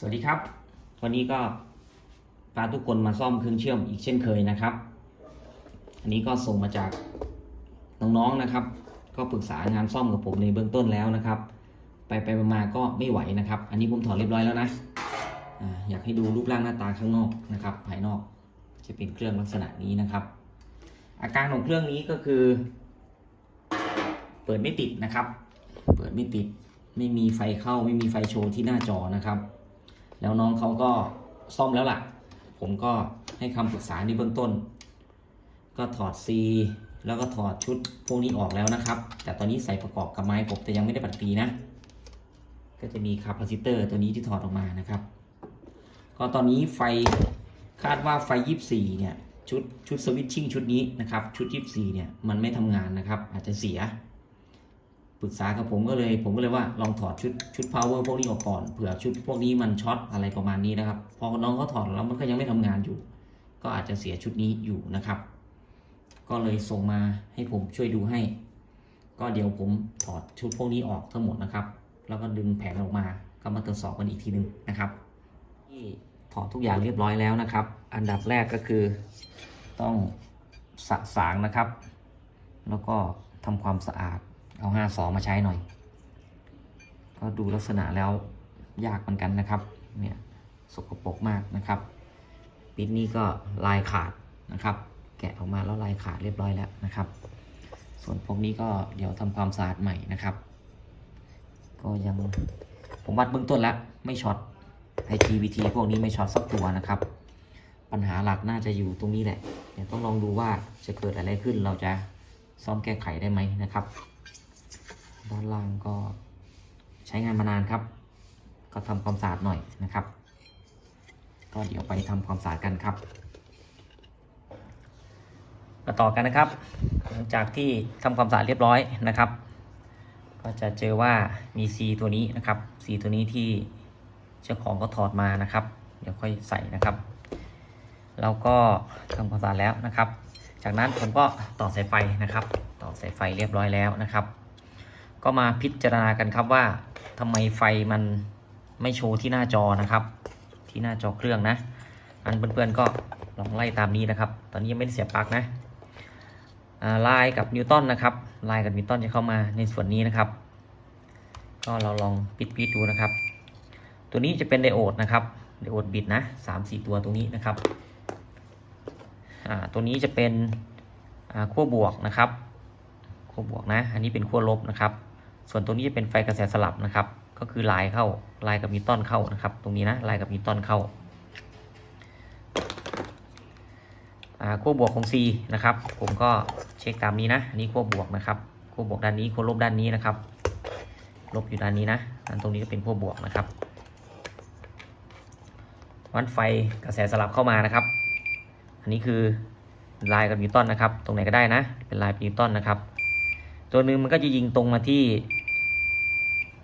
สวัสดีครับ วันนี้ก็พาทุกคนมาซ่อมเครื่องเชื่อมอีกเช่นเคยนะครับ อันนี้ก็ส่งมาจากน้องๆนะครับ ก็ปรึกษางานซ่อมกับผมในเบื้องต้นแล้วนะครับ ไปไปมาๆก็ไม่ไหวนะครับ อันนี้ผมถอดเรียบร้อยแล้วนะออยากให้ดูรูปร่างหน้าตาข้างนอกนะครับ ภายนอกจะเป็นเครื่องลักษณะนี้นะครับ อาการของเครื่องนี้ก็คือ เปิดไม่ติดนะครับ เปิดไม่ติดไม่มีไฟเข้าไม่มีไฟโชว์ที่หน้าจอนะครับ แล้วน้องเขาก็ซ่อมแล้วล่ะ ผมก็ให้คำปรึกษาในเบื้องต้น ก็ถอดซีแล้วก็ถอดชุดพวกนี้ออกแล้วนะครับ แต่ตอนนี้ใส่ประกอบกับไม้ผมแต่ยังไม่ได้ปัดปีนะ ก็จะมีคาปาซิเตอร์ตัวนี้ที่ถอดออกมานะครับ ก็ตอนนี้ไฟคาดว่าไฟ 24 เนี่ยชุดชุดสวิตชิ่งชุดนี้นะครับ ชุด 24 เนี่ยมันไม่ทำงานนะครับ อาจจะเสีย ปรึกษากับผมก็เลยผมก็เลยว่าลองถอดชุดชุด power พวกนี้ออกก่อนเผื่อชุดพวกนี้มันช็อตอะไรประมาณนี้นะครับ พอน้องเขาถอดแล้วมันก็ยังไม่ทำงานอยู่ ก็อาจจะเสียชุดนี้อยู่นะครับ ก็เลยส่งมาให้ผมช่วยดูให้ ก็เดี๋ยวผมถอดชุดพวกนี้ออกทั้งหมดนะครับ แล้วก็ดึงแผงออกมาก็มาตรวจสอบกันอีกทีหนึงนะครับที่ถอดทุกอย่างเรียบร้อยแล้วนะครับ อันดับแรกก็คือต้องสะสางนะครับ แล้วก็ทำความสะอาด เอาห้าสอมาใช้หน่อย ก็ดูลักษณะแล้วยากเหมือนกันนะครับ เนี่ยสกปรกมากนะครับปิดนี้ก็ลายขาดนะครับ แกะออกมาแล้วลายขาดเรียบร้อยแล้วนะครับ ส่วนพวกนี้ก็เดี๋ยวทำความสะอาดใหม่นะครับ ก็ยังผมวัดเบื้องต้นแล้วไม่ช็อต IGBT พวกนี้ไม่ช็อตสักตัวนะครับ ปัญหาหลักน่าจะอยู่ตรงนี้แหละเดี๋ยวต้องลองดูว่าจะเกิดอะไรขึ้นเราจะซ่อมแก้ไขได้ไหมนะครับ ด้านล่างก็ใช้งานมานานครับ ก็ทำความสะอาดหน่อยนะครับ ก็เดี๋ยวไปทำความสะอาดกันครับมาต่อกันนะครับ หลังจากที่ทำความสะอาดเรียบร้อยนะครับ ก็จะเจอว่ามี C ตัวนี้นะครับ C ตัวนี้ที่เจ้าของก็ถอดมานะครับ เดี๋ยวค่อยใส่นะครับ แล้วก็ทำความสะอาดแล้วนะครับ จากนั้นผมก็ต่อสายไฟนะครับ ต่อสายไฟเรียบร้อยแล้วนะครับ ก็มาพิจารณากันครับว่าทำไมไฟมันไม่โชว์ที่หน้าจอนะครับ ที่หน้าจอเครื่องนะ อันเพื่อนๆก็ลองไล่ตามนี้นะครับ ตอนนี้ยังไม่ได้เสียบปลั๊กนะอ่าไลน์กับนิวตันนะครับลน์กับนิวตันจะเข้ามาในส่วนนี้นะครับ ก็เราลองปิดปิดดูนะครับ ตัวนี้จะเป็นไดโอดนะครับไดโอดบิดนะสามสี่ตัวตรงนี้นะครับตัวนี้จะเป็นขั้วบวกนะครับขั้วบวกนะ อันนี้เป็นขั้วลบนะครับ ส่วนตรงนี้จะเป็นไฟกระแสสลับนะครับ ก็คือลายเข้าลายกับนิวตันเข้านะครับ ตรงนี้นะลายกับนิวตันเข้าอ่าขั้วบวกของ C นะครับ ผมก็เช็คตามนี้นะอันนี้ขั้วบวกนะครับขั้วบวกด้านนี้ขั้วลบด้านนี้นะครับ ลบอยู่ด้านนี้นะอันตรงนี้ก็เป็นขั้วบวกนะครับ วัดไฟกระแสสลับเข้ามานะครับ อันนี้คือลายกับนิวตันนะครับ ตรงไหนก็ได้นะ เป็นลายนิวตันนะครับ ตัวหนึ่งมันก็จะยิงตรงมาที่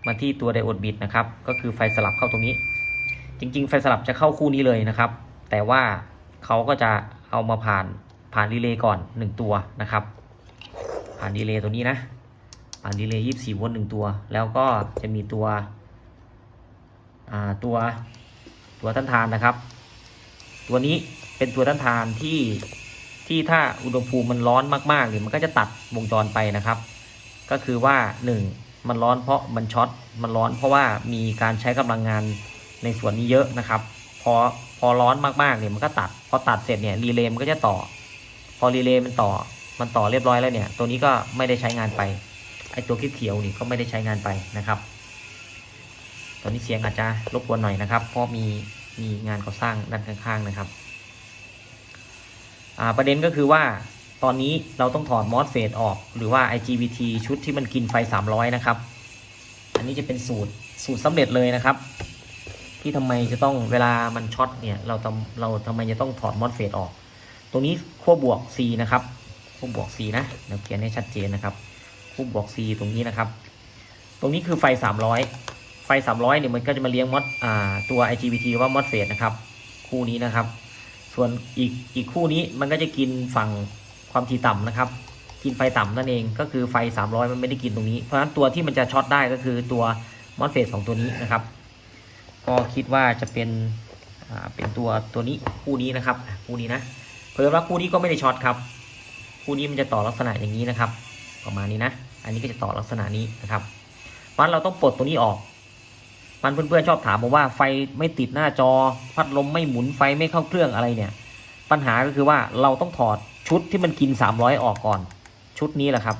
มาที่ตัวไดโอดบิดนะครับ ก็คือไฟสลับเข้าตรงนี้ จริง ๆ ไฟสลับจะเข้าคู่นี้เลยนะครับ แต่ว่าเขาก็จะเอามาผ่านผ่านดีเลย์ก่อน 1 ตัวนะครับ ผ่านดีเลย์ตัวนี้นะผ่านดีเลย์24โวลต์หนึ่งตัว แล้วก็จะมีตัวอ่าตัวตัวต้านทานนะครับ ตัวนี้เป็นตัวต้านทานที่ที่ถ้าอุณหภูมิมันร้อนมากๆเนี่ยมันก็จะตัดวงจรไปนะครับ ก็คือว่า 1 มันร้อนเพราะมันช็อต มันร้อนเพราะว่ามีการใช้กำลังงานในส่วนนี้เยอะนะครับ พอพอร้อนมากๆเนี่ยมันก็ตัด พอตัดเสร็จเนี่ยรีเลย์มันก็จะต่อ พอรีเลย์มันต่อ มันต่อเรียบร้อยแล้วเนี่ย ตัวนี้ก็ไม่ได้ใช้งานไป ไอตัวคลิปเขียวนี่ก็ไม่ได้ใช้งานไปนะครับ ตอนนี้เสียงอาจจะรบกวนหน่อยนะครับ เพราะมีมีงานก่อสร้างด้านข้างๆนะครับอ่าประเด็นก็คือว่า ตอนนี้เราต้องถอดมอสเฟตออก หรือว่า IGBT ชุดที่มันกินไฟ 300 นะครับ อันนี้จะเป็นสูตรสูตรสำเร็จเลยนะครับ ที่ทำไมจะต้องเวลามันช็อตเนี่ยเราทำเราทำไมจะต้องถอดมอสเฟตออก ตรงนี้ขั้วบวก C นะครับขั้วบวก C นะเดี๋ยวเขียนให้ชัดเจนนะครับขั้วบวก C ตรงนี้นะครับ ตรงนี้คือไฟ 300 ไฟ 300เนี่ยมันก็จะมาเลี้ยงมอสอ่าตัว IGBT ว่ามอสเฟตนะครับ คู่นี้นะครับ ส่วนอีกอีกคู่นี้มันก็จะกินฝั่ง ความถี่ต่ำนะครับ กินไฟต่ำนั่นเองก็คือไฟ 300 มันไม่ได้กินตรงนี้ เพราะฉะนั้นตัวที่มันจะช็อตได้ก็คือตัวมอสเฟตสองตัวนี้นะครับ ก็คิดว่าจะเป็นเป็นตัวตัวนี้คู่นี้นะครับคู่นี้นะเพิ่มว่าคู่นี้ก็ไม่ได้ช็อตครับคู่นี้มันจะต่อลักษณะอย่างนี้นะครับ ประมาณนี้นะ อันนี้ก็จะต่อลักษณะนี้นะครับเพราะฉะนั้นเราต้องปลดตัวนี้ออกมันเพื่อนๆชอบถามผมว่าไฟไม่ติดหน้าจอ พัดลมไม่หมุนไฟไม่เข้าเครื่องอะไรเนี่ย ปัญหาก็คือว่าเราต้องถอด ชุดที่มันกิน 300 ออกก่อน ชุดนี้แหละครับ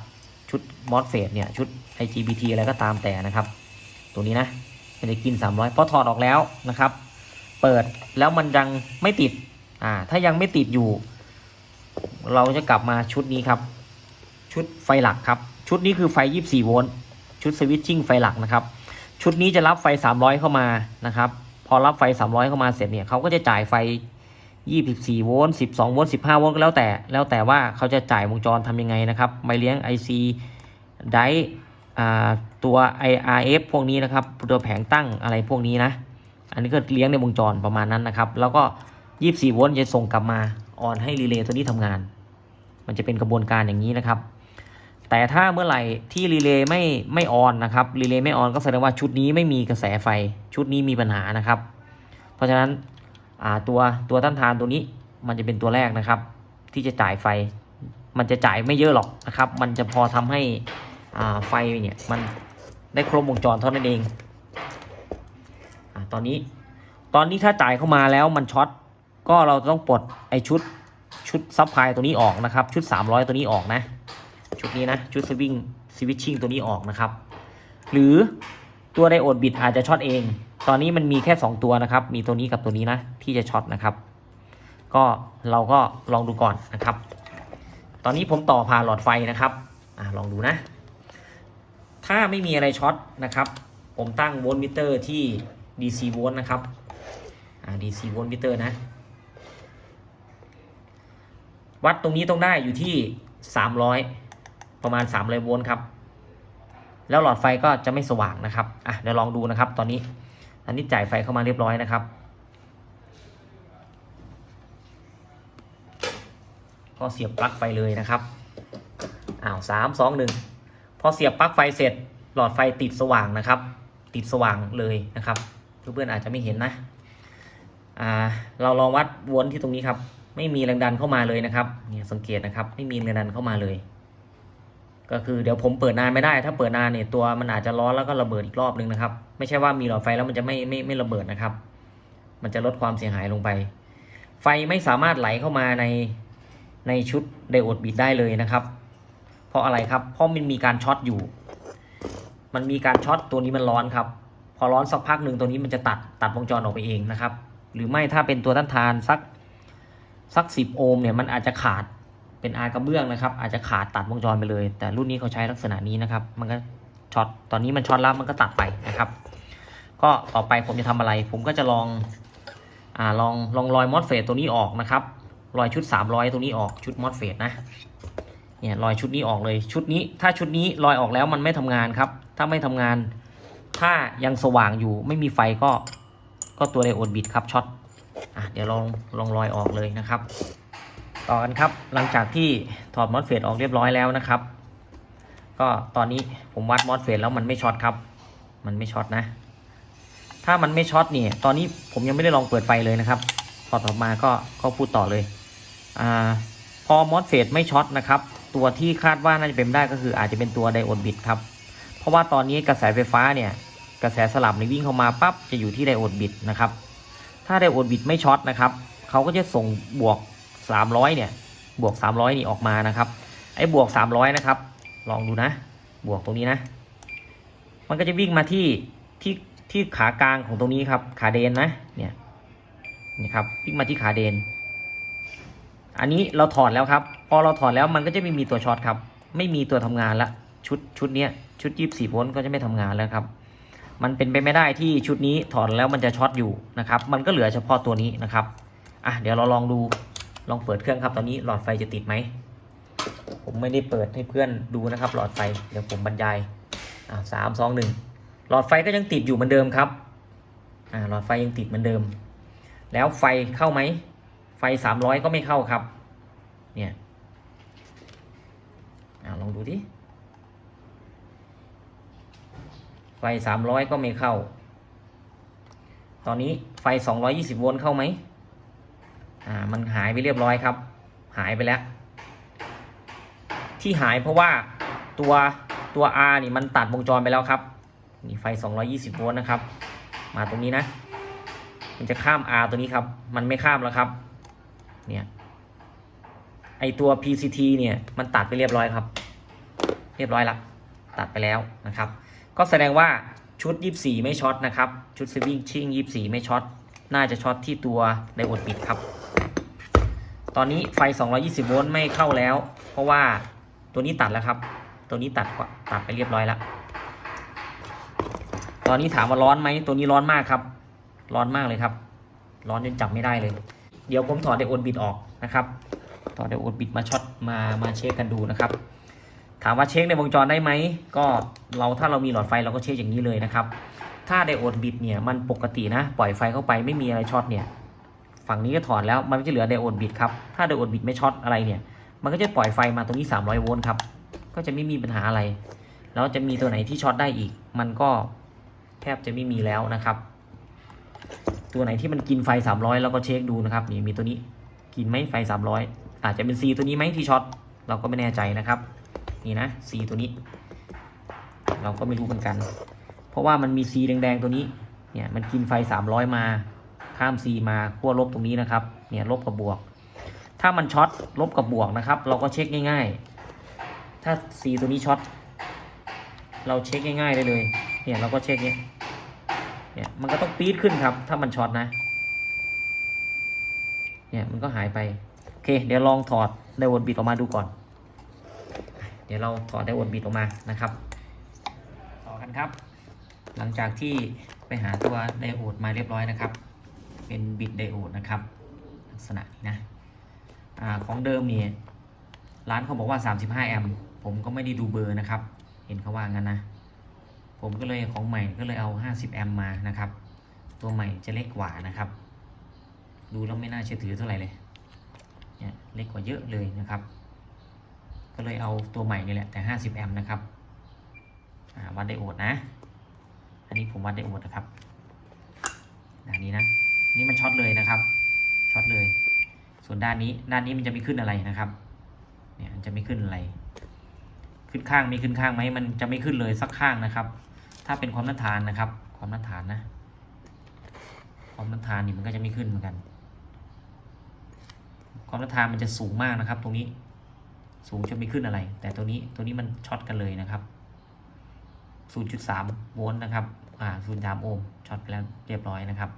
ชุดมอสเฟตเนี่ย ชุด IGBT อะไรก็ตามแต่นะครับ ตัวนี้นะมันจะกิน 300พอถอดออกแล้วนะครับ เปิดแล้วมันยังไม่ติดอ่าถ้ายังไม่ติดอยู่ เราจะกลับมาชุดนี้ครับ ชุดไฟหลักครับ ชุดนี้คือไฟ 24 โวลต์ชุดสวิตชิ่งไฟหลักนะครับ ชุดนี้จะรับไฟ 300 เข้ามานะครับ พอรับไฟ 300 เข้ามาเสร็จเนี่ยเขาก็จะจ่ายไฟ 24 โวลต์ 12 โวลต์ 15 โวลต์ก็แล้วแต่ แล้วแต่ว่าเขาจะจ่ายวงจรทำยังไงนะครับ ไม่เลี้ยง IC ไดอ่าตัว IRF พวกนี้นะครับ ตัวแผงตั้งอะไรพวกนี้นะ อันนี้ก็เลี้ยงในวงจรประมาณนั้นนะครับ แล้วก็ 24 โวลต์จะส่งกลับมาออนให้รีเลย์ตัวนี้ทำงาน มันจะเป็นกระบวนการอย่างนี้นะครับ แต่ถ้าเมื่อไหร่ที่รีเลย์ไม่ไม่ออนนะครับรีเลย์ไม่ออนก็แสดงว่าชุดนี้ไม่มีกระแสไฟ ชุดนี้มีปัญหานะครับ เพราะฉะนั้น ตัวตัวต้านทานตัวนี้มันจะเป็นตัวแรกนะครับ ที่จะจ่ายไฟ มันจะจ่ายไม่เยอะหรอกนะครับ มันจะพอทำให้อ่าไฟเนี่ยมันได้ครบวงจรเท่านั้นเองอาตอนนี้ตอนนี้ถ้าจ่ายเข้ามาแล้วมันช็อตก็เราต้องปลดไอชุดชุดซับไพลายตัวนี้ออกนะครับ ชุด 300 ตัวนี้ออกนะ ชุดนี้นะชุดสวิงสวิตชิ่งตัวนี้ออกนะครับ หรือตัวไดโอดบิดอาจจะช็อตเอง ตอนนี้มันมีแค่ 2 ตัวนะครับ มีตัวนี้กับตัวนี้นะ ที่จะช็อตนะครับ ก็เราก็ลองดูก่อนนะครับ ตอนนี้ผมต่อผ่านหลอดไฟนะครับอลองดูนะ ถ้าไม่มีอะไรช็อตนะครับ ผมตั้งโวลต์มิเตอร์ที่ DC โวลต์นะครับอ่า DC โวลต์มิเตอร์นะ วัดตรงนี้ต้องได้อยู่ที่ 300 ประมาณ 300โวลต์ครับ แล้วหลอดไฟก็จะไม่สว่างนะครับ อะเดี๋ยวลองดูนะครับตอนนี้ อันนี้จ่ายไฟเข้ามาเรียบร้อยนะครับ ก็เสียบปลั๊กไฟเลยนะครับอ้าวสามสองหนึ่งพอเสียบปลั๊กไฟเสร็จ หลอดไฟติดสว่างนะครับ ติดสว่างเลยนะครับเพื่อนๆอาจจะไม่เห็นนะอ่าเราลองวัดวลต์ที่ตรงนี้ครับ ไม่มีแรงดันเข้ามาเลยนะครับเนี่ยสังเกตนะครับ ไม่มีแรงดันเข้ามาเลย ก็คือเดี๋ยวผมเปิดนานไม่ได้ ถ้าเปิดนานเนี่ยตัวมันอาจจะร้อนแล้วก็ระเบิดอีกรอบนึงนะครับ ไม่ใช่ว่ามีหลอดไฟแล้วมันจะไม่ไม่ไม่ระเบิดนะครับ มันจะลดความเสียหายลงไป ไฟไม่สามารถไหลเข้ามาในในชุดไดโอดบิดได้เลยนะครับ เพราะอะไรครับ เพราะมันมีการช็อตอยู่ มันมีการช็อตตัวนี้มันร้อนครับ พอร้อนสักพักหนึ่งตัวนี้มันจะตัดตัดวงจรออกไปเองนะครับ หรือไม่ถ้าเป็นตัวต้านทานสักสักสิบโอห์มเนี่ยมันอาจจะขาด เป็นอากระเบื้องนะครับ อาจจะขาดตัดวงจรไปเลย แต่รุ่นนี้เขาใช้ลักษณะนี้นะครับ มันก็ช็อตตอนนี้มันช็อตแล้วมันก็ตัดไปนะครับ ก็ต่อไปผมจะทำอะไร ผมก็จะลองอ่าลองลองรอยมอสเฟตตัวนี้ออกนะครับรอยชุด 300 ตัวนี้ออกชุดมอสเฟตนะเนี่ยรอยชุดนี้ออกเลยชุดนี้ ถ้าชุดนี้รอยออกแล้วมันไม่ทำงานครับ ถ้าไม่ทำงาน ถ้ายังสว่างอยู่ไม่มีไฟก็ก็ตัวไดโอดบิดครับช็อตอะเดี๋ยวลองลองรอยออกเลยนะครับ ต่อกันครับหลังจากที่ถอดมอสเฟตออกเรียบร้อยแล้วนะครับ ก็ตอนนี้ผมวัดมอสเฟตแล้วมันไม่ช็อตครับ มันไม่ช็อตนะ ถ้ามันไม่ช็อตเนี่ยตอนนี้ผมยังไม่ได้ลองเปิดไฟเลยนะครับพอต่อมาก็ก็พูดต่อเลยอ่าพอมอสเฟตไม่ช็อตนะครับ ตัวที่คาดว่าน่าจะเป็นได้ก็คืออาจจะเป็นตัวไดโอดบิดครับ เพราะว่าตอนนี้กระแสไฟฟ้าเนี่ยกระแสสลับในวิ่งเข้ามาปั๊บจะอยู่ที่ไดโอดบิดนะครับ ถ้าไดโอดบิดไม่ช็อตนะครับเขาก็จะส่งบวก 300 เนี่ย บวก 300 นี่ออกมานะครับ ไอ้บวก 300 นะครับ ลองดูนะ บวกตรงนี้นะ มันก็จะวิ่งมาที่ที่ที่ขากลางของตรงนี้ครับ ขาเดนนะ เนี่ย นี่ครับ วิ่งมาที่ขาเดน อันนี้เราถอดแล้วครับ พอเราถอดแล้วมันก็จะไม่มีตัวช็อตครับ ไม่มีตัวทำงานละ ชุดชุดเนี้ย ชุด24โวลต์ก็จะไม่ทำงานแล้วครับมันเป็นไปไม่ได้ที่ชุดนี้ถอดแล้วมันจะช็อตอยู่นะครับ มันก็เหลือเฉพาะตัวนี้นะครับ อะ เดี๋ยวเราลองดู ลองเปิดเครื่องครับตอนนี้หลอดไฟจะติดไหม ผมไม่ได้เปิดให้เพื่อนดูนะครับ หลอดไฟเดี๋ยวผมบรรยายอะสามสองหนึ่งหลอดไฟก็ยังติดอยู่เหมือนเดิมครับอ่าหลอดไฟยังติดเหมือนเดิม แล้วไฟเข้าไหม ไฟสามร้อยก็ไม่เข้าครับ เนี่ยอ่าลองดูดิไฟสามร้อยก็ไม่เข้า ตอนนี้ไฟ220โวลต์เข้าไหม อ่ามันหายไปเรียบร้อยครับ หายไปแล้ว ที่หายเพราะว่าตัวตัว R นี่มันตัดวงจรไปแล้วครับนี่ไฟ 220 โวลต์นะครับ มาตรงนี้นะ มันจะข้าม R ตัวนี้ครับ มันไม่ข้ามแล้วครับ เนี่ยไอตัว PCT เนี่ยมันตัดไปเรียบร้อยครับ เรียบร้อยละตัดไปแล้วนะครับ ก็แสดงว่าชุด 24 ไม่ช็อตนะครับ ชุด Saving ชิง24 ไม่ช็อต น่าจะช็อตที่ตัวไดโอดปิดครับ ตอนนี้ไฟ 220 โวลต์ไม่เข้าแล้ว เพราะว่าตัวนี้ตัดแล้วครับ ตัวนี้ตัดตัดไปเรียบร้อยแล้ว ตอนนี้ถามว่าร้อนไหม ตัวนี้ร้อนมากครับ ร้อนมากเลยครับ ร้อนจนจับไม่ได้เลย เดี๋ยวผมถอดไดโอดบิดออกนะครับถอดไดโอดบิดมาช็อตมามาเช็คกันดูนะครับ ถามว่าเช็คในวงจรได้ไหม ก็เราถ้าเรามีหลอดไฟเราก็เช็คอย่างนี้เลยนะครับ ถ้าไดโอดบิดเนี่ยมันปกตินะ ปล่อยไฟเข้าไปไม่มีอะไรช็อตเนี่ย ฝั่งนี้ก็ถอดแล้วมันก็จะเหลือไดโอดบิดครับ ถ้าไดโอดบิดไม่ช็อตอะไรเนี่ย มันก็จะปล่อยไฟมาตรงนี้ 300 โวลต์ครับ ก็จะไม่มีปัญหาอะไร แล้วจะมีตัวไหนที่ช็อตได้อีก มันก็แทบจะไม่มีแล้วนะครับ ตัวไหนที่มันกินไฟ 300เราก็เช็คดูนะครับ นี่มีตัวนี้กินไหมไฟ 300 อาจจะเป็น C ตัวนี้ไหมที่ช็อต เราก็ไม่แน่ใจนะครับ นี่นะ C ตัวนี้ เราก็ไม่รู้เหมือนกัน เพราะว่ามันมี C แดงๆตัวนี้ เนี่ยมันกินไฟ 300 มา ข้าม C มาขั้วลบตรงนี้นะครับ เนี่ยลบกับบวก ถ้ามันช็อตลบกับบวกนะครับ เราก็เช็คง่ายๆ ถ้า C ตัวนี้ช็อตเราเช็คง่ายๆได้เลย เนี่ยเราก็เช็คเนี่ยเนี่ยมันก็ต้องปี๊ดขึ้นครับ ถ้ามันช็อตนะ เนี่ยมันก็หายไป โอเค เดี๋ยวลองถอดไดโอดบิดออกมาดูก่อน เดี๋ยวเราถอดไดโอดบิดออกมานะครับ ต่อกันครับ หลังจากที่ไปหาตัวไดโอดมาเรียบร้อยนะครับ เป็นบิดไดโอดนะครับ ลักษณะนี้นะอของเดิมเนี่ยร้านเขาบอกว่า 35 แอมป์ผมก็ไม่ได้ดูเบอร์นะครับ เห็นเขาว่างั้นนะ ผมก็เลยของใหม่ก็เลยเอา 50 แอมป์มานะครับ ตัวใหม่จะเล็กกว่านะครับ ดูแล้วไม่น่าเชื่อถือเท่าไหร่เลยเนี่ยเล็กกว่าเยอะเลยนะครับ ก็เลยเอาตัวใหม่นี่แหละแต่ 50 แอมป์นะครับวัดไดโอดนะ อันนี้ผมวัดไดโอดนะครับด้านนี้นะ นี่มันช็อตเลยนะครับ ช็อตเลย ส่วนด้านนี้ ด้านนี้มันจะไม่ขึ้นอะไรนะครับ เนี่ยมันจะไม่ขึ้นอะไร ขึ้นข้างมีขึ้นข้างไหมมันจะไม่ขึ้นเลยสักข้างนะครับ ถ้าเป็นความต้านทานนะครับ ความต้านทานนะ ความต้านทานนี่มันก็จะไม่ขึ้นเหมือนกัน ความต้านทานมันจะสูงมากนะครับ ตรงนี้ สูงจนไม่ขึ้นอะไร แต่ตัวนี้ ตัวนี้มันช็อตกันเลยนะครับ0.3 โวลต์นะครับ อ่า 0.3 โอห์ม ช็อตไปแล้วเรียบร้อยนะครับ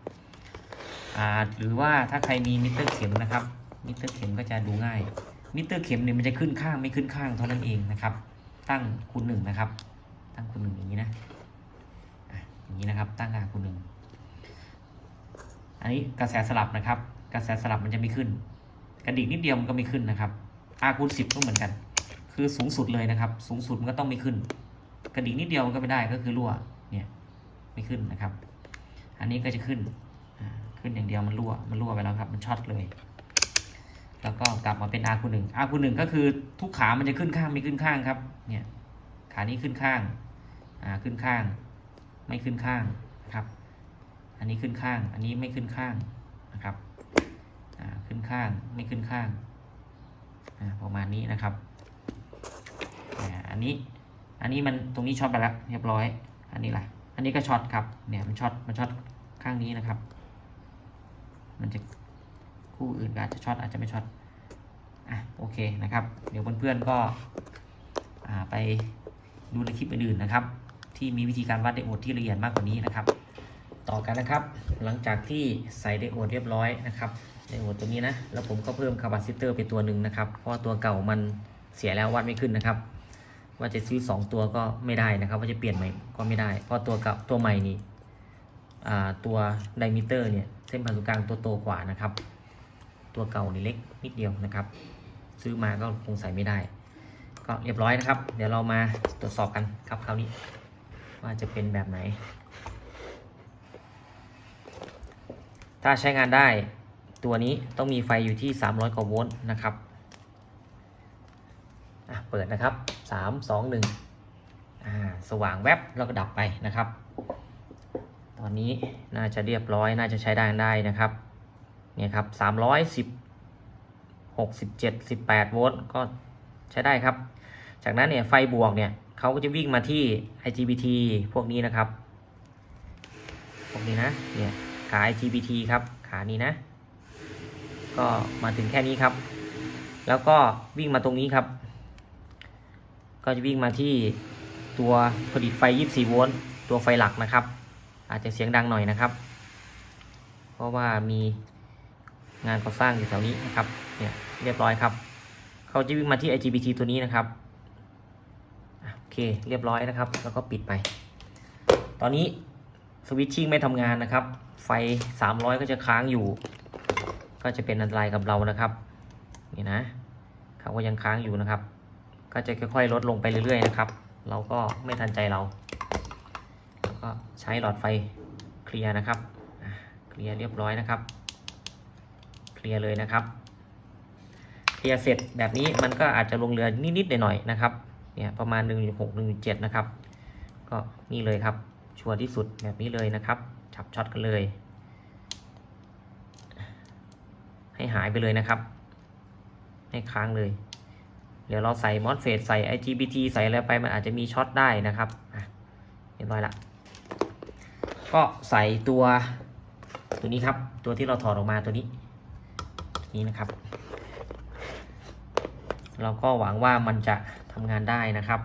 หรือว่าถ้าใครมีมิเตอร์เข็มนะครับ มิเตอร์เข็มก็จะดูง่าย มิเตอร์เข็มเนี่ยมันจะขึ้นข้างไม่ขึ้นข้างเท่านั้นเองนะครับ ตั้งคูณหนึ่งนะครับ ตั้งคูณหนึ่งอย่างนี้นะอย่างนี้นะครับตั้งค่าคูณหนึ่งอันนี้กระแสสลับนะครับ กระแสสลับมันจะไม่ขึ้น กระดิกนิดเดียวมันก็ไม่ขึ้นนะครับ R คูณ10ก็เหมือนกัน คือสูงสุดเลยนะครับ สูงสุดมันก็ต้องไม่ขึ้น กระดิกนิดเดียวมันก็ไม่ได้ก็คือรั่วเนี่ยไม่ขึ้นนะครับ อันนี้ก็จะขึ้น ขึ้นอย่างเดียวมันรั่วมันรั่วไปแล้วครับ มันช็อตเลย แล้วก็กลับมาเป็น R คูณหนึ่ง R คูณหนึ่งก็คือทุกขามันจะขึ้นข้างไม่ขึ้นข้างครับ เนี่ย ขานี้ขึ้นข้างอ่าขึ้นข้าง ไม่ขึ้นข้างนะครับ อันนี้ขึ้นข้าง อันนี้ไม่ขึ้นข้างนะครับอ่าขึ้นข้างไม่ขึ้นข้างอ่าประมาณนี้นะครับอ่าอันนี้อันนี้มันตรงนี้ช็อตไปแล้วเรียบร้อย อันนี้ล่ะ อันนี้ก็ช็อตครับ เนี่ยมันช็อตมันช็อตข้างนี้นะครับ มันจะคู่อื่นอาจจะช็อตอาจจะไม่ช็อตอะโอเคนะครับ เดี๋ยวเพื่อนๆก็ไปดูในคลิปอื่นๆนะครับ ที่มีวิธีการวัดไดโอดที่ละเอียดมากกว่านี้นะครับ ต่อกันนะครับ หลังจากที่ใส่ไดโอดเรียบร้อยนะครับไดโอดตัวนี้นะแล้วผมก็เพิ่มคาปาซิเตอร์ไปตัวหนึ่งนะครับเพราะว่าตัวเก่ามันเสียแล้ววัดไม่ขึ้นนะครับ ว่าจะซื้อ 2 ตัวก็ไม่ได้นะครับ ว่าจะเปลี่ยนใหม่ก็ไม่ได้ เพราะตัวเก่าตัวใหม่นี่ ตัวไดมิเตอร์เนี่ยเส้นผ่านศูนย์กลางตัวโตกว่านะครับ ตัวเก่านี่เล็กนิดเดียวนะครับ ซื้อมาก็คงใส่ไม่ได้ ก็เรียบร้อยนะครับ เดี๋ยวเรามาตรวจสอบกันครับคราวนี้ ว่าจะเป็นแบบไหน ถ้าใช้งานได้ตัวนี้ต้องมีไฟอยู่ที่ 300 กว่าโวลต์นะครับอะเปิดนะครับ 3 2 1อ่าสว่างแวบแล้วก็ดับไปนะครับ ตอนนี้น่าจะเรียบร้อยน่าจะใช้ได้ได้นะครับเนี่ยครับสามร้อยสิบหกสิบเจ็ดสิบแปดโวลต์ก็ใช้ได้ครับ จากนั้นเนี่ยไฟบวกเนี่ยเขาก็จะวิ่งมาที่ IGBT พวกนี้นะครับ พวกนี้นะเนี่ยขา IGBT ครับขานี้นะ ก็มาถึงแค่นี้ครับ แล้วก็วิ่งมาตรงนี้ครับ ก็จะวิ่งมาที่ตัวผลิตไฟ 24 โวลต์ตัวไฟหลักนะครับ อาจจะเสียงดังหน่อยนะครับ เพราะว่ามีงานก่อสร้างอยู่แถวนี้นะครับ เนี่ยเรียบร้อยครับ เขาจะวิ่งมาที่ IGBT ตัวนี้นะครับ โอเคเรียบร้อยนะครับ แล้วก็ปิดไป ตอนนี้สวิตชิ่งไม่ทำงานนะครับ ไฟ 300 ก็จะค้างอยู่ ก็จะเป็นอันตรายกับเรานะครับ นี่นะ เขาก็ยังค้างอยู่นะครับ ก็จะค่อยๆลดลงไปเรื่อยๆนะครับ เราก็ไม่ทันใจเรา แล้วก็ใช้หลอดไฟเคลียร์นะครับเคลียร์เรียบร้อยนะครับ เคลียร์เลยนะครับ เคลียร์เสร็จแบบนี้มันก็อาจจะลงเรือนิดๆหน่อยๆนะครับ เนี่ยประมาณ 1.6 1.7 นะครับ ก็นี่เลยครับ ชัวร์ที่สุดแบบนี้เลยนะครับจับช็อตกันเลย ให้หายไปเลยนะครับ ให้ค้างเลย เดี๋ยวเราใส่มอสเฟตใส่ IGBT ใส่อะไรไปมันอาจจะมีช็อตได้นะครับเรียบร้อยละ ก็ใส่ตัวตัวนี้ครับ ตัวที่เราถอดออกมาตัวนี้ นี้นะครับ เราก็หวังว่ามันจะทำงานได้นะครับ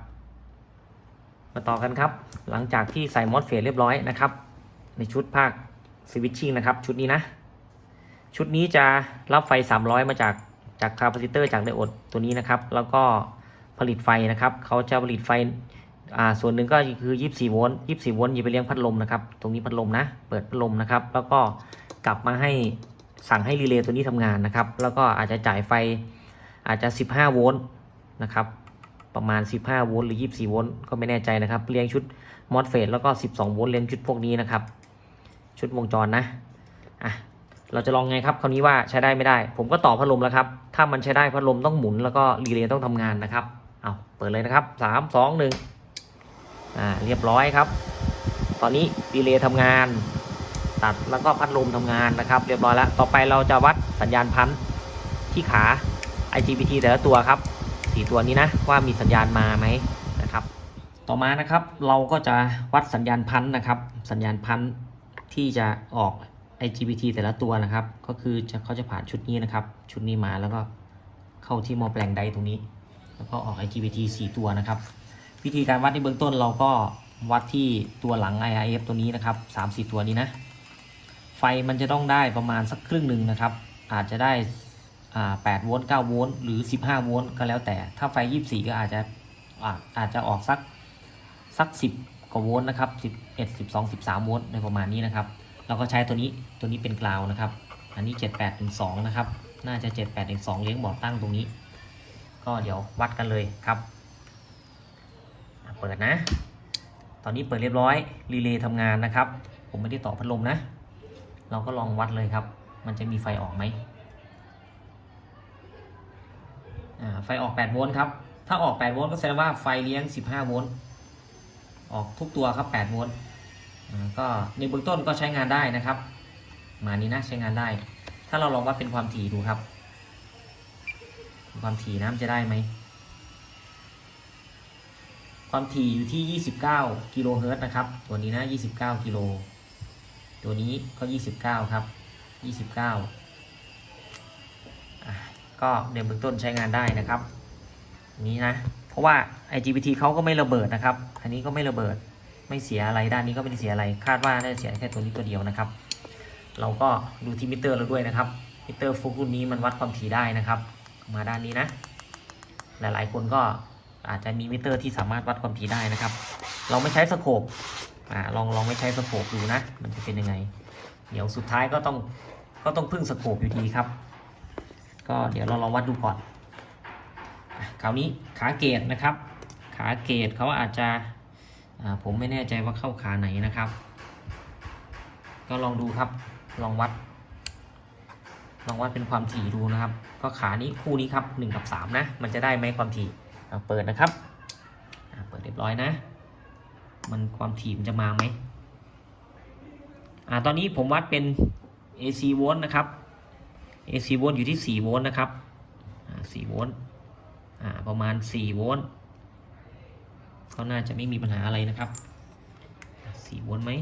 มาต่อกันครับ หลังจากที่ใส่มอสเฟตเรียบร้อยนะครับ ในชุดภาคสวิตชิ่งนะครับ ชุดนี้นะ ชุดนี้จะรับไฟ 300 มาจากจากคาปาซิเตอร์จากไดโอดตัวนี้นะครับ แล้วก็ผลิตไฟนะครับ เขาจะผลิตไฟ อ่าส่วนหนึ่งก็คือ24โวลต์24โวลต์ย่าไปเลี้ยงพัดลมนะครับ ตรงนี้พัดลมนะ เปิดพัดลมนะครับ แล้วก็กลับมาให้สั่งให้รีเลย์ตัวนี้ทำงานนะครับ แล้วก็อาจจะจ่ายไฟอาจจะ 15 โวลต์นะครับ ประมาณ 15 โวลต์หรือ 24 โวลต์ก็ไม่แน่ใจนะครับ เลี้ยงชุดมอสเฟตแล้วก็ 12 โวลต์เลี้ยงชุดพวกนี้นะครับ ชุดวงจรนะ อะ เราจะลองไงครับ คราวนี้ว่าใช้ได้ไม่ได้ ผมก็ต่อพัดลมแล้วครับ ถ้ามันใช้ได้พัดลมต้องหมุนแล้วก็รีเลย์ต้องทำงานนะครับ เอาเปิดเลยนะครับสามส อ่าเรียบร้อยครับ ตอนนี้รีเลย์ทำงาน ตัดแล้วก็พัดลมทำงานนะครับ เรียบร้อยแล้ว ต่อไปเราจะวัดสัญญาณพันธ์ที่ขา IGBT แต่ละตัวครับสี่ตัวนี้นะว่ามีสัญญาณมาไหมนะครับ ต่อมานะครับเราก็จะวัดสัญญาณพันธ์นะครับ สัญญาณพันธ์ที่จะออก IGBT แต่ละตัวนะครับ ก็คือจะเขาจะผ่านชุดนี้นะครับ ชุดนี้มาแล้วก็เข้าที่มอแปลงใดตรงนี้ แล้วก็ออก IGBT 4 ตัวนะครับ วิธีการวัดในเบื้องต้นเราก็วัดที่ตัวหลัง IRF ตัวนี้นะครับ3 4 ตัวนี้นะ ไฟมันจะต้องได้ประมาณสักครึ่งหนึ่งนะครับ อาจจะได้8โวลต์9โวลต์หรือ 15 โวลต์ก็แล้วแต่ ถ้าไฟ 24 ก็อาจจะอาอาจจะออกสักสัก 10 กว่าโวลต์นะครับ11 12 13 โวลต์ในประมาณนี้นะครับ เราก็ใช้ตัวนี้ตัวนี้เป็นกราวนะครับ อันนี้ 78ถึง2นะครับ น่าจะ 78ถึง2เลี้ยงบอร์ดตั้งตรงนี้ ก็เดี๋ยววัดกันเลยครับ เปิดนะ ตอนนี้เปิดเรียบร้อยรีเลย์ทำงานนะครับ ผมไม่ได้ต่อพัดลมนะ เราก็ลองวัดเลยครับ มันจะมีไฟออกไหมอ่าไฟออก8โวลต์ครับ ถ้าออก8โวลต์ก็แสดงว่าไฟเลี้ยง 15โวลต์ออกทุกตัวครับ8โวลต์อ่าก็ในเบื้องต้นก็ใช้งานได้นะครับ มานี้นะใช้งานได้ ถ้าเราลองวัดเป็นความถี่ดูครับ ความถี่น้ำจะได้ไหม ความถี่อยู่ที่ 29 กิโลเฮิรตซ์นะครับ ตัวนี้นะ 29 กิโล ตัวนี้ก็ 29 ครับ 29อะก็ในเบื้องต้นใช้งานได้นะครับ นี้นะ เพราะว่า IGBT เขาก็ไม่ระเบิดนะครับ อันนี้ก็ไม่ระเบิด ไม่เสียอะไร ด้านนี้ก็ไม่ได้เสียอะไร คาดว่าน่าจะเสียแค่ตัวนี้ตัวเดียวนะครับ เราก็ดูที่มิเตอร์เราด้วยนะครับ มิเตอร์ฟุกรุ่นนี้มันวัดความถี่ได้นะครับ มาด้านนี้นะ หลายๆคนก็ อาจจะมีมิเตอร์ที่สามารถวัดความถี่ได้นะครับ เราไม่ใช้สโคปอ่าลองลองไม่ใช้สโคปดูนะ มันจะเป็นยังไง เดี๋ยวสุดท้ายก็ต้องก็ต้องพึ่งสโคปอยู่ดีครับ ก็เดี๋ยวเราลองวัดดูก่อนคราวนี้ขาเกตนะครับ ขาเกตเขาอาจจะผมไม่แน่ใจว่าเข้าขาไหนนะครับ ก็ลองดูครับลองวัด ลองวัดเป็นความถี่ดูนะครับ ก็ขานี้คู่นี้ครับ1กับ3นะมันจะได้ไหมความถี่ อ่าเปิดนะครับเปิดเรียบร้อยนะ มันความถี่มันจะมาไหมอ่าตอนนี้ผมวัดเป็น AC โวลต์นะครับ AC โวลต์อยู่ที่ 4 โวลต์นะครับ4โวลต์ประมาณ 4 โวลต์ก็น่าจะไม่มีปัญหาอะไรนะครับ 4 โวลต์ไหม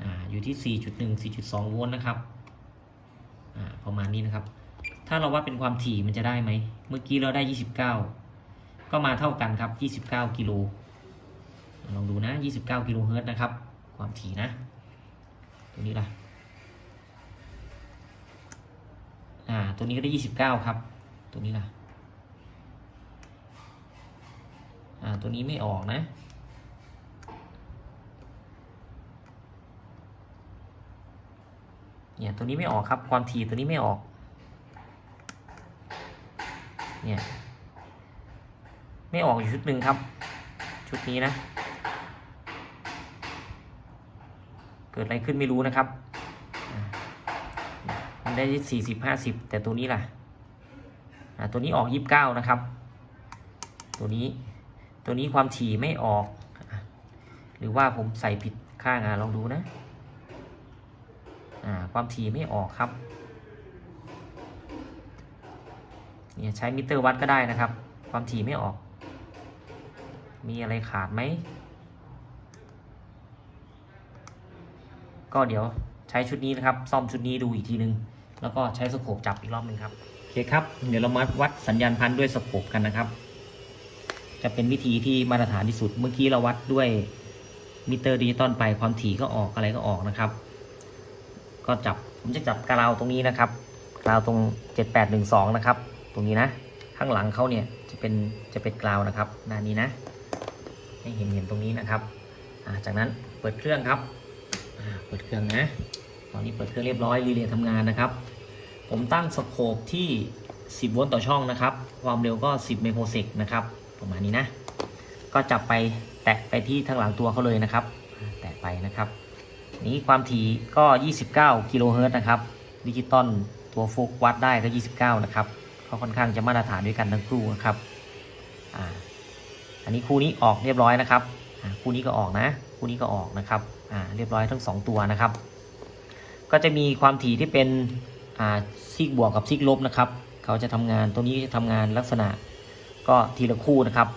ออยู่ที่ 4.1 4.2 โวลต์นะครับ ประมาณนี้นะครับ ถ้าเราวัดเป็นความถี่มันจะได้ไหม เมื่อกี้เราได้ 29 ก็มาเท่ากันครับ 29 กิโล ลองดูนะ 29 กิโลเฮิรตซ์นะครับ ความถี่นะ ตัวนี้ล่ะ อ่า ตัวนี้ก็ได้ 29 ครับ ตัวนี้ล่ะ อ่า ตัวนี้ไม่ออกนะเนี่ยตัวนี้ไม่ออกครับ ความถี่ตัวนี้ไม่ออก เนี่ยไม่ออกอยู่ชุดหนึ่งครับ ชุดนี้นะ เกิดอะไรขึ้นไม่รู้นะครับ มันได้สี่สิบห้าสิบแต่ตัวนี้ล่ะตัวนี้ออกยี่สิบเก้านะครับ ตัวนี้ตัวนี้ความถี่ไม่ออก หรือว่าผมใส่ผิดข้างอะลองดูนะ ความถี่ไม่ออกครับ เนี่ยใช้มิเตอร์วัดก็ได้นะครับ ความถี่ไม่ออก มีอะไรขาดไหม ก็เดี๋ยวใช้ชุดนี้นะครับ ซ่อมชุดนี้ดูอีกทีนึง แล้วก็ใช้สโคปจับอีกรอบหนึ่งครับโอเคครับ เดี๋ยวเรามาวัดสัญญาณพันธุ์ด้วยสโคปกันนะครับ จะเป็นวิธีที่มาตรฐานที่สุด เมื่อกี้เราวัดด้วยมิเตอร์ดิจิตอลไปความถี่ก็ออกอะไรก็ออกนะครับ ก็จับผมจะจับกราวตรงนี้นะครับกราวตรง 7812 นะครับ ตรงนี้นะ ข้างหลังเขาเนี่ยจะเป็นจะเป็นกราวนะครับด้านนี้นะ ให้เห็นเห็นตรงนี้นะครับจากนั้นเปิดเครื่องครับเปิดเครื่องนะ ตอนนี้เปิดเครื่องเรียบร้อยรีเลย์ทำงานนะครับ ผมตั้งสโคปที่ 10 โวลต์ต่อช่องนะครับ ความเร็วก็ 10 เมโครเซกนะครับ ประมาณนี้นะ ก็จับไปแตะไปที่ทางหลังตัวเขาเลยนะครับ แตะไปนะครับ นี้ความถี่ก็ 29 กิโลเฮิรตซ์นะครับ ดิจิตอลตัวฟุกวัดได้ก็ 29 นะครับ ก็ค่อนข้างจะมาตรฐานด้วยกันทั้งคู่นะครับอ่าอันนี้คู่นี้ออกเรียบร้อยนะครับคู่นี้ก็ออกนะ คู่นี้ก็ออกนะครับอ่าเรียบร้อยทั้งสองตัวนะครับ ก็จะมีความถี่ที่เป็นอ่าซีกบวกกับซีกลบนะครับ เขาจะทำงานตัวนี้จะทำงานลักษณะก็ทีละคู่นะครับ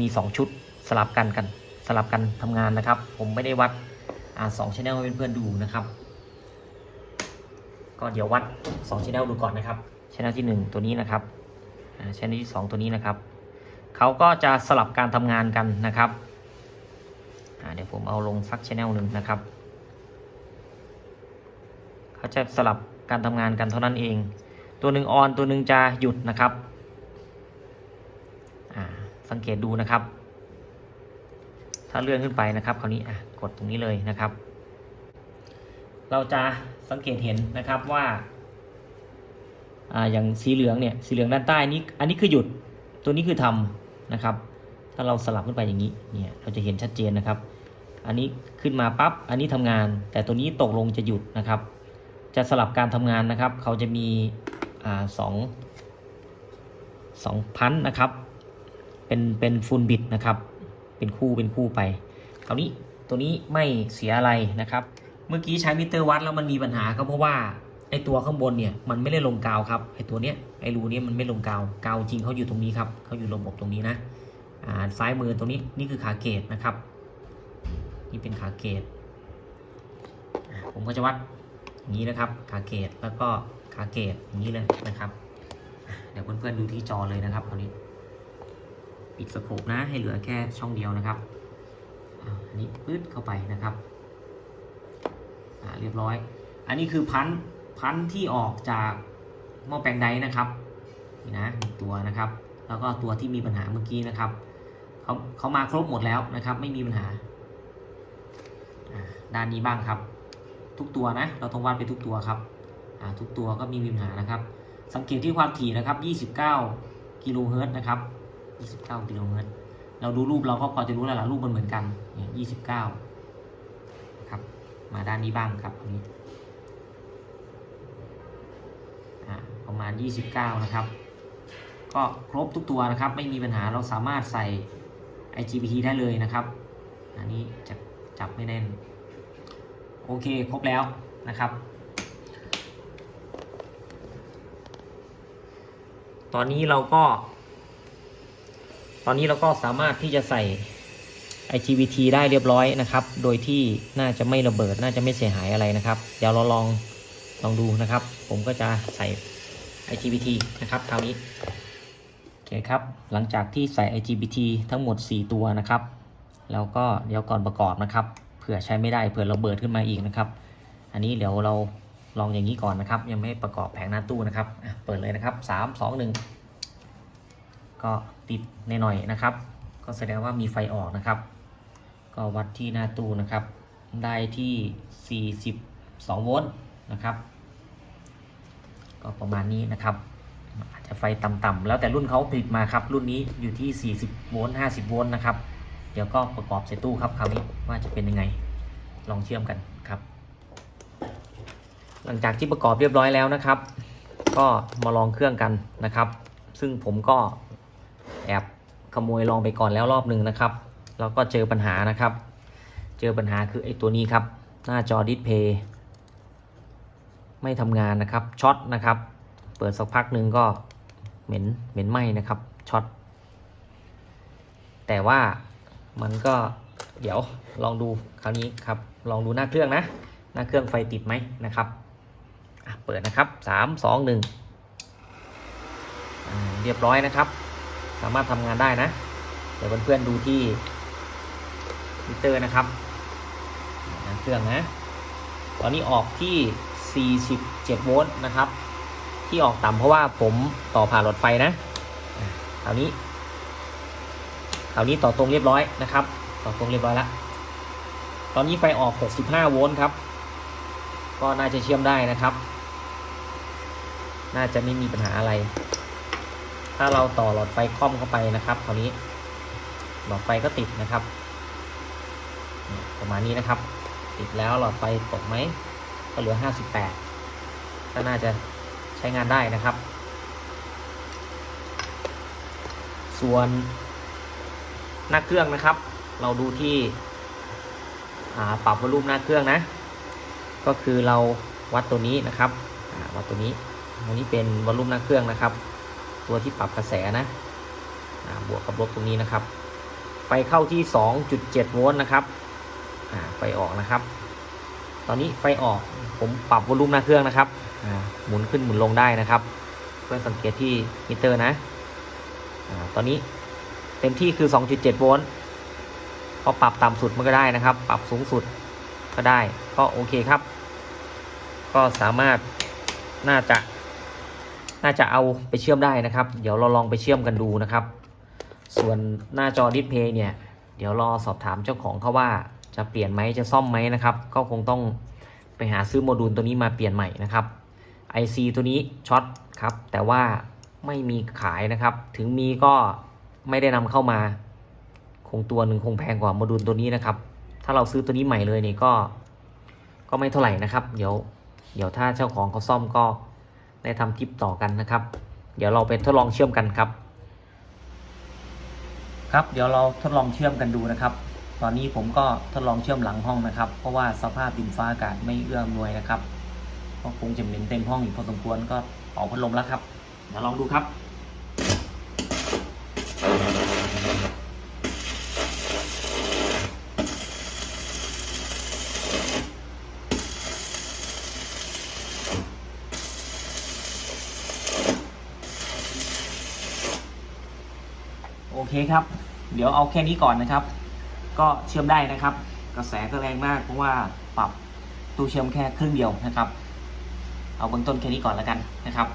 มีสองชุดสลับกันกันสลับกันทำงานนะครับ ผมไม่ได้วัดอ่าสองชแนลให้เพื่อนๆดูนะครับ ก็เดี๋ยววัด2ชแนลดูก่อนนะครับ ชแนลที่ 1 ตัวนี้นะครับอ่าชแนลที่ 2 ตัวนี้นะครับเขาก็จะสลับการทำงานกันนะครับเดี๋ยวผมเอาลงสักชแนลหนึ่งนะครับเขาจะสลับการทำงานกันเท่านั้นเอง ตัวหนึ่งออนตัวหนึ่งจะหยุดนะครับสังเกตดูนะครับ ถ้าเลื่อนขึ้นไปนะครับคราวนี้อะกดตรงนี้เลยนะครับ เราจะสังเกตเห็นนะครับว่า อ่าอย่างสีเหลืองเนี่ยสีเหลืองด้านใต้นี้อันนี้คือหยุดตัวนี้คือทำนะครับ ถ้าเราสลับขึ้นไปอย่างนี้เนี่ยเราจะเห็นชัดเจนนะครับ อันนี้ขึ้นมาปั๊บอันนี้ทำงาน แต่ตัวนี้ตกลงจะหยุดนะครับ จะสลับการทำงานนะครับ เขาจะมีอ่าสองสองพันนะครับ เป็นเป็นฟูลบิดนะครับ เป็นคู่เป็นคู่ไปคราวนี้ตัวนี้ไม่เสียอะไรนะครับ เมื่อกี้ใช้มิเตอร์วัดแล้วมันมีปัญหาก็เพราะว่า ไอตัวข้างบนเนี่ยมันไม่ได้ลงกาวครับไอตัวเนี้ยไอรูเนี้ยมันไม่ลงกาวกาวจริงเขาอยู่ตรงนี้ครับเขาอยู่ระบบตรงนี้นะอ่าซ้ายมือตรงนี้นี่คือขาเกตนะครับ นี่เป็นขาเกตผมก็จะวัดอย่างนี้นะครับขาเกตแล้วก็ขาเกตอย่างนี้เลยนะครับ เดี๋ยวเพื่อนๆดูที่จอเลยนะครับคราวนี้ ปิดสโคปนะให้เหลือแค่ช่องเดียวนะครับอันนี้ปื๊ดเข้าไปนะครับอ่าเรียบร้อย อันนี้คือพันธ์ พันธุ์ที่ออกจากหม้อแปลงไดนะครับนี่นะตัวนะครับ แล้วก็ตัวที่มีปัญหาเมื่อกี้นะครับเขาเขามาครบหมดแล้วนะครับ ไม่มีปัญหาด้านนี้บ้างครับ ทุกตัวนะ เราต้องวัดไปทุกตัวครับทุกตัวก็มีปัญหานะครับ สังเกตที่ความถี่นะครับ 29 กิโลเฮิรตซ์นะครับ 29 กิโลเฮิรตซ์เราดูรูปเราก็พอจะรู้แล้วล่ะรูปมันเหมือนกันเนี่ย29 ครับ มาด้านนี้บ้างครับอันนี้ อ่าประมาณ 29 นะครับ ก็ครบทุกตัวนะครับ ไม่มีปัญหาเราสามารถใส่ IGBT ได้เลยนะครับ อันนี้จะจับไม่แน่น โอเค ครบแล้วนะครับ ตอนนี้เราก็ ตอนนี้เราก็สามารถที่จะใส่ IGBT ได้เรียบร้อยนะครับ โดยที่น่าจะไม่ระเบิด น่าจะไม่เสียหายอะไรนะครับ เดี๋ยวเราลองลองดูนะครับ ผมก็จะใส่ IGBT นะครับคราวนี้โอเคครับหลังจากที่ใส่ IGBT ทั้งหมด 4 ตัวนะครับ แล้วก็เดี๋ยวก่อนประกอบนะครับเผื่อใช้ไม่ได้เผื่อเระเบิดขึ้นมาอีกนะครับ อันนี้เดี๋ยวเราลองอย่างนี้ก่อนนะครับ ยังไม่ประกอบแผงหน้าตู้นะครับเปิดเลยนะครับ 3 2 1 ก็ติดในหน่อยนะครับ ก็แสดงว่ามีไฟออกนะครับ ก็วัดที่หน้าตู้นะครับ ได้ที่ 42 โวลต์นะครับ ก็ประมาณนี้นะครับอาจจะไฟต่ำๆแล้วแต่รุ่นเขาผลิตมาครับ รุ่นนี้อยู่ที่ 40 โวลต์50 โวลต์นะครับ เดี๋ยวก็ประกอบใส่ตู้ครับคราวนี้ว่าจะเป็นยังไงลองเชื่อมกันครับ หลังจากที่ประกอบเรียบร้อยแล้วนะครับ ก็มาลองเครื่องกันนะครับ ซึ่งผมก็แอบขโมยลองไปก่อนแล้วรอบหนึ่งนะครับ แล้วก็เจอปัญหานะครับ เจอปัญหาคือไอ้ตัวนี้ครับ หน้าจอดิสเพย์ ไม่ทำงานนะครับช็อตนะครับ เปิดสักพักหนึ่งก็เหม็นเหม็นไหมนะครับช็อตแต่ว่ามันก็เดี๋ยวลองดูคราวนี้ครับ ลองดูหน้าเครื่องนะ หน้าเครื่องไฟติดไหมนะครับเปิดนะครับสามสองหนึ่งเรียบร้อยนะครับ สามารถทำงานได้นะ เดี๋ยวเพื่อนๆดูที่มิเตอร์นะครับ เครื่องนะ ตอนนี้ออกที่ 47 โวลต์นะครับ ที่ออกต่ำเพราะว่าผมต่อผ่านหลอดไฟนะคราวนี้คราวนี้ต่อตรงเรียบร้อยนะครับ ต่อตรงเรียบร้อยแล้วตอนนี้ไฟออก 65 โวลต์ครับ ก็น่าจะเชื่อมได้นะครับ น่าจะไม่มีปัญหาอะไร ถ้าเราต่อหลอดไฟคอมเข้าไปนะครับคราวนี้หลอดไฟก็ติดนะครับ ประมาณนี้นะครับ ติดแล้วหลอดไฟตกไหม ก็เหลือ 58 ก็น่าจะใช้งานได้นะครับ ส่วนหน้าเครื่องนะครับ เราดูที่อ่าปรับวอลลุ่มหน้าเครื่องนะ ก็คือเราวัดตัวนี้นะครับวัดตัวนี้อันนี้เป็นวอลลุ่มหน้าเครื่องนะครับ ตัวที่ปรับกระแสนะบวกกับลบตรงนี้นะครับ ไฟเข้าที่ 2.7 โวลต์นะครับไฟออกนะครับ ตอนนี้ไฟออกผมปรับวอลลุ่มหน้าเครื่องนะครับหมุนขึ้นหมุนลงได้นะครับ เพื่อสังเกตที่มิเตอร์นะอตอนนี้เต็มที่คือ 2.7 โวลต์พอปรับต่ำสุดมันก็ได้นะครับ ปรับสูงสุดก็ได้ ก็โอเคครับ ก็สามารถน่าจะ น่าจะเอาไปเชื่อมได้นะครับ เดี๋ยวเราลองไปเชื่อมกันดูนะครับ ส่วนหน้าจอดิสเพย์เนี่ย เดี๋ยวรอสอบถามเจ้าของเขาว่า จะเปลี่ยนไหมจะซ่อมไหมนะครับ ก็คงต้องไปหาซื้อโมดูลตัวนี้มาเปลี่ยนใหม่นะครับ IC ตัวนี้ช็อตครับแต่ว่าไม่มีขายนะครับ ถึงมีก็ไม่ได้นำเข้ามา คงตัวหนึ่งคงแพงกว่าโมดูลตัวนี้นะครับ ถ้าเราซื้อตัวนี้ใหม่เลยนี่ก็ ก็ไม่เท่าไหร่นะครับ เดี๋ยว เดี๋ยวถ้าเจ้าของเขาซ่อมก็ได้ทำคลิปต่อกันนะครับ เดี๋ยวเราไปทดลองเชื่อมกันครับ ครับ เดี๋ยวเราทดลองเชื่อมกันดูนะครับ อนนี้ผมก็ทดลองเชื่อมหลังห้องนะครับ เพราะว่าสภาพดินฟ้าอากาศไม่เอื้ออำนวยนะครับก็คงจะเหม็นเต็มห้องอยู่พอสมควรก็ออกพัดลมแล้วครับเดี๋ยวลองดูครับโอเคครับ เดี๋ยวเอาแค่นี้ก่อนนะครับ ก็เชื่อมได้นะครับ กระแสก็แรงมากเพราะว่าปรับตู้เชื่อมแค่ครึ่งเดียวนะครับ เอาเบื้องต้นแค่นี้ก่อนแล้วกันนะครับ